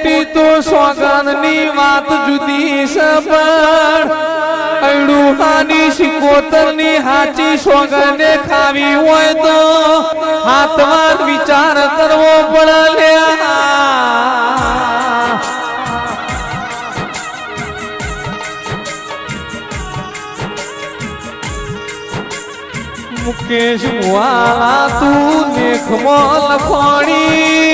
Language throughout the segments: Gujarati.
મોટી તો સોગંદની વાત જુદી છે, પણ અડુહાની શિકોતરની હાચી સોગંદે ખાવી હોય તો હાથમાં વિચાર કરવો પડે મુકેશ વાલા તું મેઘમો લખોણી.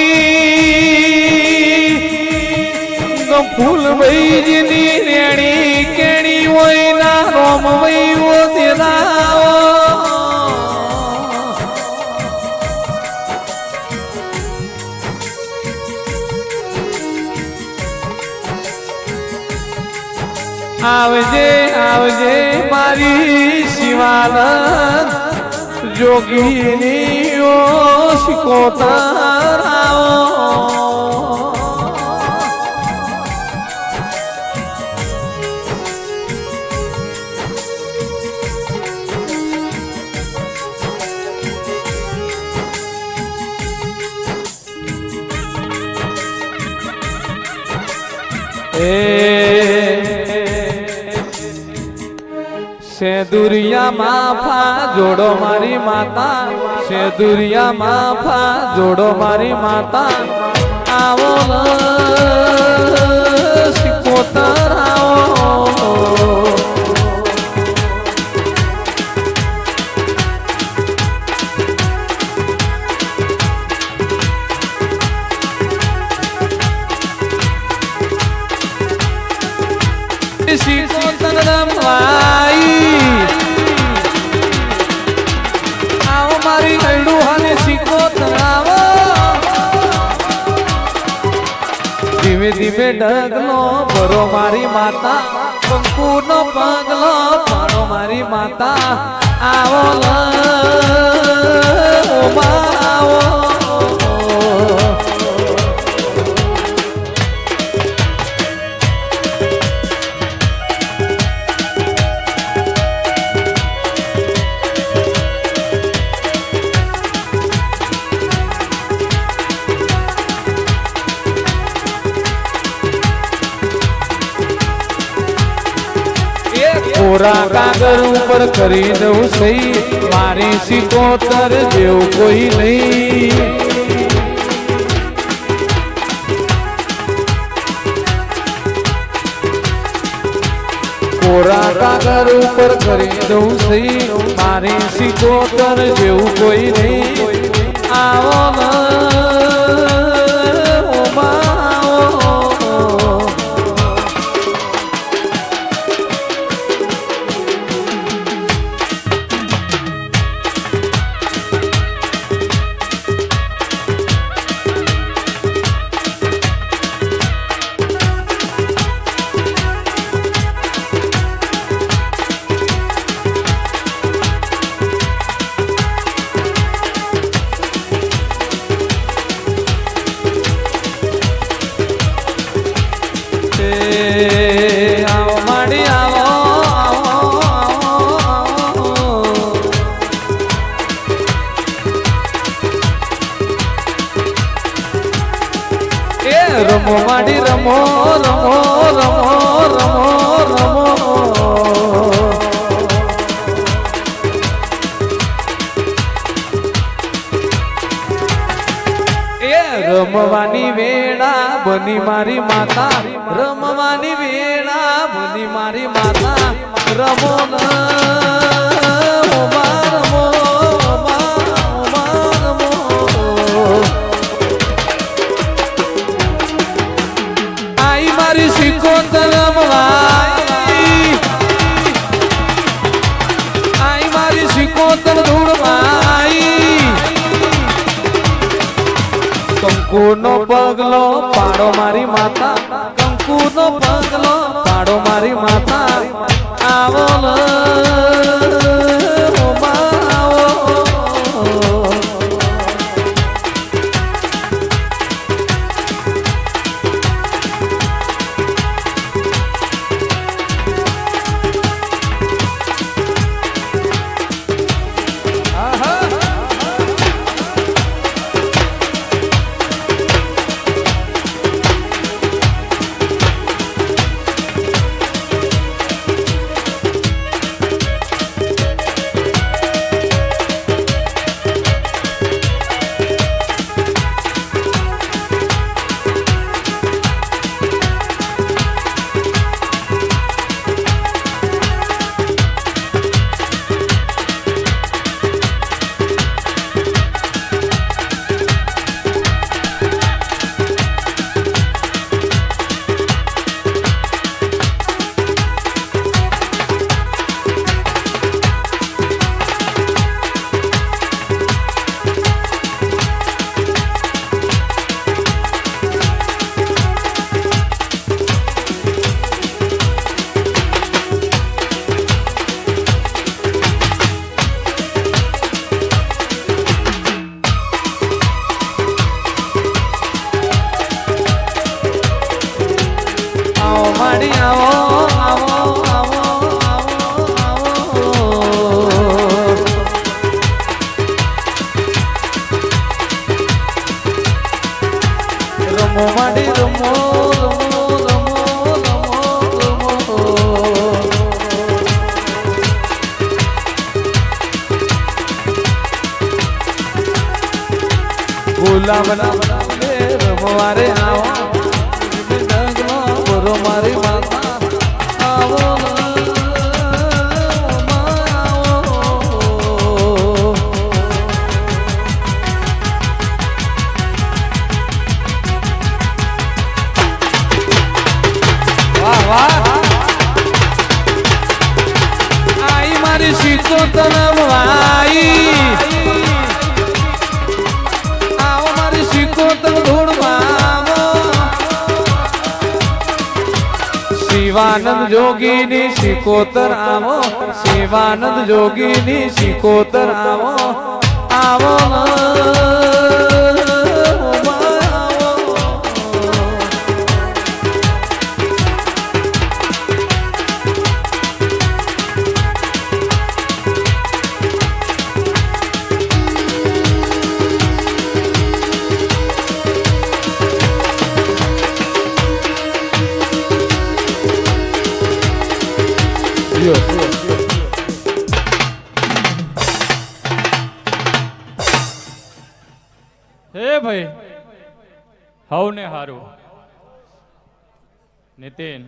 ફૂલ વૈજની રેણી કેણી હોય ના રોમ વૈવો તેરા આવજે આવજે મારી શિવાનંદ, જોગીની ઓ શિકોતરાઓ એ સેદુરિયા માફા જોડો મારી માતા સેદુરિયા માફા જોડો મારી માતા આવો શિકોતર આવો શિકોતર રમવાઈ ધીમે ધીમે ડગલો ભરો મારી માતા. કંકુનો પગલો ભરો મારી માતા. આવો લો આવો. કોરા કાગળ ઉપર કરી દઉં સહી. મારી સિકોતર જેવું કોઈ નહીં. કોરા કાગળ ઉપર કરી દઉં સહી. મારી સિકોતર જેવું કોઈ નહીં. આવો માડી રમો રમો રમો રમો રમો. એ રમવાની વેળા બની મારી માતા, રમવાની વેળા બની મારી માતા. રમો રમો. પગલો પાડો મારી માતા કંકુનો પગલો પાડો મારી માતા આવો ગુલાબના રમવારે આવો બરો મારી માતા આવો વાહ વાહ. આઈ મારી સીતો તનમ શિવાનંદ જોગીની શિકોતર આવો શિવાનંદ જોગીની શિકોતર આવો આવો. હે ભાઈ, હવને હારું. નીતિન,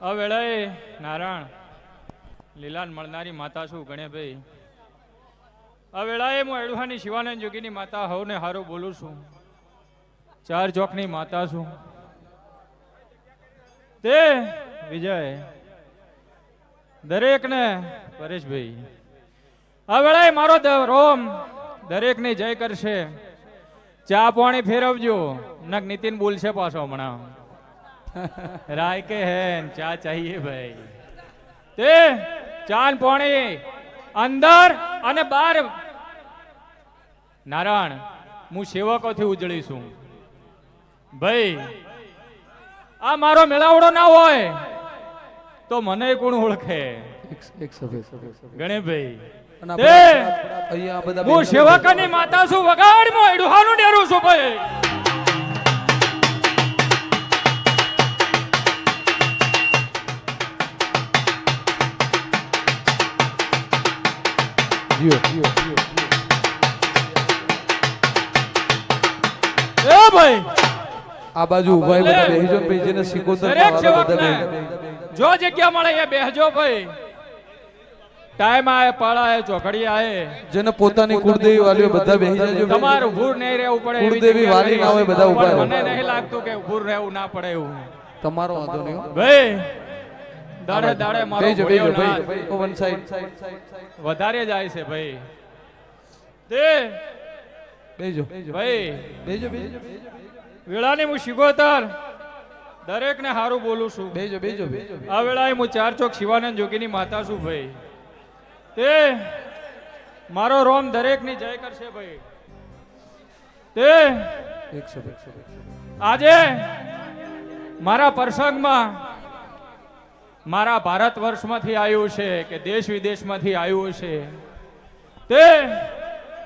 આ વેળાએ નારાયણ, લીલાન મળનારી માતા છું ગણેભાઈ આ વેળાએ હું એડવાની શિવાનંદ જોગીની માતા હવને હારું બોલું છું. ચાર ચોકની માતા છું. તે વિજય દરેકને, પરેશભાઈ, આ વેળાએ મારો રોમ દરેકને જય કરશે. ચા પાણી ફેરવજો. નક નીતિન બોલશે પાછો હમણાં. રાય કે હે ચા ચાહીએ ભાઈ. તે ચા પાણી અંદર અને બહાર. નારાયણ, હું સેવકોથી ઉજળીશું ભાઈ, આ મારો મેળાવડો ના હોય. તો મને કોણ ઓળખે? ગણેશભાઈ. હું સેવકની માતા છું વગાડ મો એડુહાનું ડેરું છું ભાઈ. એ ભાઈ. આ બાજુ ઊભા બધા બેહી જાઓ ને જેને સિકોતર બધા બેહી જો જગ્યા મળે એ બેહજો ભાઈ. ટાઈમ આય પાળાય ચોકડી આય જેને પોતાની કુળદેવી વાલીઓ બધા બેહી જજો તમારું ભૂર નહીં રહેવું પડે કુળદેવી વાલી ના હોય બધા ઊભા મને નહીં લાગતું કે ભૂર રહેવું ના પડે એવું. તમારો વાંધો નહીં ભાઈ દાડે દાડે મારો નાચ ભાઈ. One side. વધારે જાય છે ભાઈ. તે જાઓ. ભાઈ. બેજો બેજો. વેળાની હું શિગોતર દરેકને સારું બોલું છું બેજો બેજો જાઓ. આ વેળાએ હું ચાર ચોક શિવાનંદ જોગીની માતા છું ભાઈ તે મારો રોમ દરેકની જય કરશે ભાઈ તે. આજે મારા પ્રસંગમાં મારા ભારત વર્ષમાંથી આવ્યું છે કે દેશ વિદેશમાંથી આવ્યું છે તે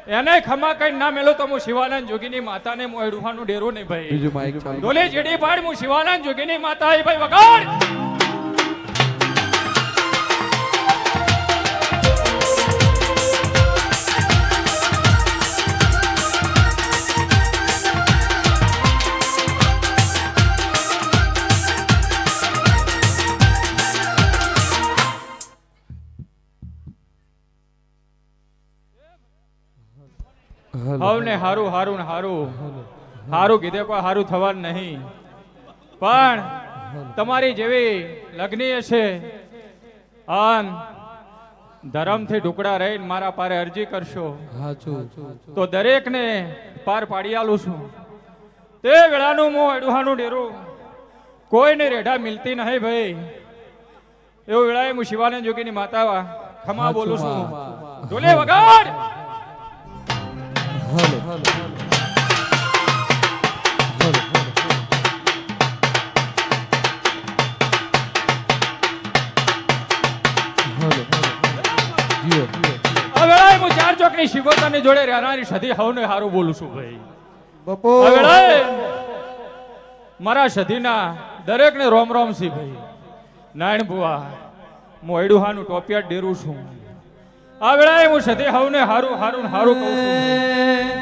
એને ખમા કઈ ના મેલો તો હું શિવાનંદ જોગીની માતાને મોડુહાનું ડેરું નહીં ભાઈ. ડોલે જેડી પાડ હું શિવાનંદ જોગીની માતા એ ભાઈ વગાડ હવને હારું હારું ને હારું. હારું કીધે કોઈ હારું થવાનું નહીં. પણ તમારી જેવી લગ્નીય છે. અન ધર્મથી ઢુકડા રહીને મારા પારે અરજી કરશો. તો દરેકને પાર પાડી આલું છું. તે વેળાનું મોં એડુહાનું ડેરું કોઈને રેઢા મિલતી નહીં ભાઈ. એવું વેળાએ હું શિવાનંદ જોગીની માતા ખમા બોલું છું. ઢોલે વગાડ! ચોકની શિગોતરની જોડે રહેનારી સધી હવને હારું બોલું છું ભાઈ બપો. મારા સધીના દરેકને રોમ રોમ સી ભાઈ. નાયણ બુવા મોયડુહાનું ટોપિયા ડેરું છું. આગળ હું સતી હવને હારું હારું હારું કહું છું.